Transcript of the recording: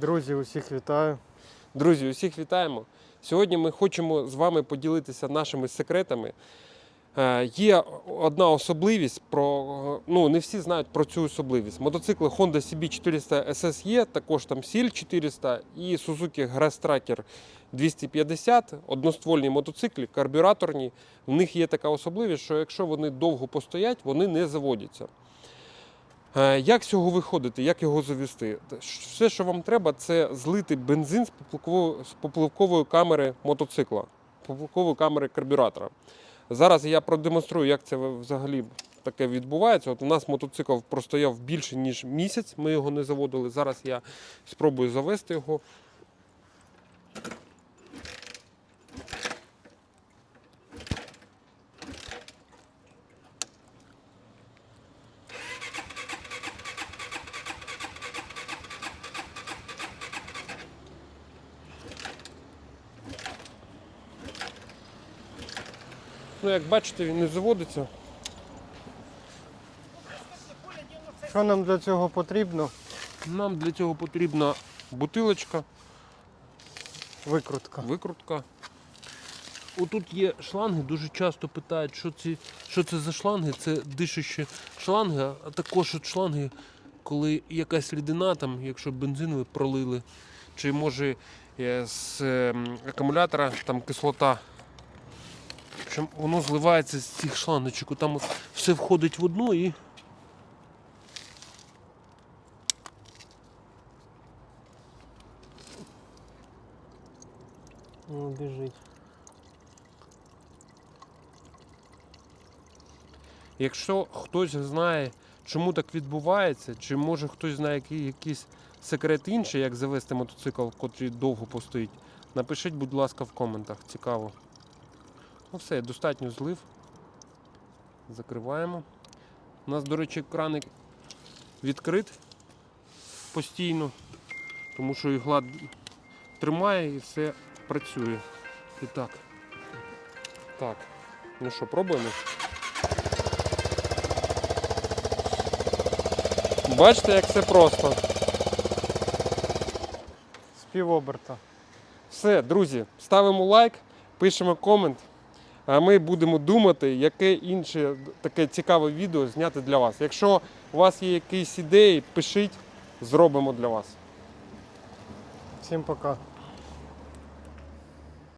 Друзі, усіх вітаю. Друзі, усіх вітаємо. Сьогодні ми хочемо з вами поділитися нашими секретами. Е, Є одна особливість, про, ну не всі знають про цю особливість. Мотоцикли Honda CB400 SSE, також там SIL 400 і Suzuki Grass Tracker 250, одноствольні мотоцикли, карбюраторні. В них є така особливість, що якщо вони довго постоять, вони не заводяться. Е, Як з цього виходити, як його завести? Все, що вам треба, це злити бензин з поплавкової камери мотоцикла, поплавкової камери карбюратора. Зараз я продемонструю, як це взагалі таке відбувається. От у нас мотоцикл простояв більше ніж місяць, ми його не заводили. Зараз я спробую завести його. Ну, як бачите, він не заводиться. Що нам для цього потрібно? Нам для цього потрібна бутилочка, Викрутка. викрутка. Отут є шланги, дуже часто питають, що, ці, що це за шланги. Це дишучі шланги, а також от шланги, коли якась рідина, там, якщо бензин ви пролили, чи може е, з ем, акумулятора там кислота. Що воно зливається з цих шлангочок. Там все входить в одну і Ну, біжить. Якщо хтось знає, чому так відбувається, чи може хтось знає який, якийсь секрет інший, як завести мотоцикл, котрий довго постоїть, напишіть, будь ласка, в коментах. Цікаво. Ну все, достатньо злив. Закриваємо. У нас, до речі, краник відкрит постійно, тому що ігла тримає і все працює. І так. Так. Ну що, пробуємо? Бачите, як все просто. З півоберта. Все, друзі, ставимо лайк, пишемо комент, а ми будемо думати, яке інше таке цікаве відео зняти для вас. Якщо у вас є якісь ідеї, пишіть, зробимо для вас. Всім пока.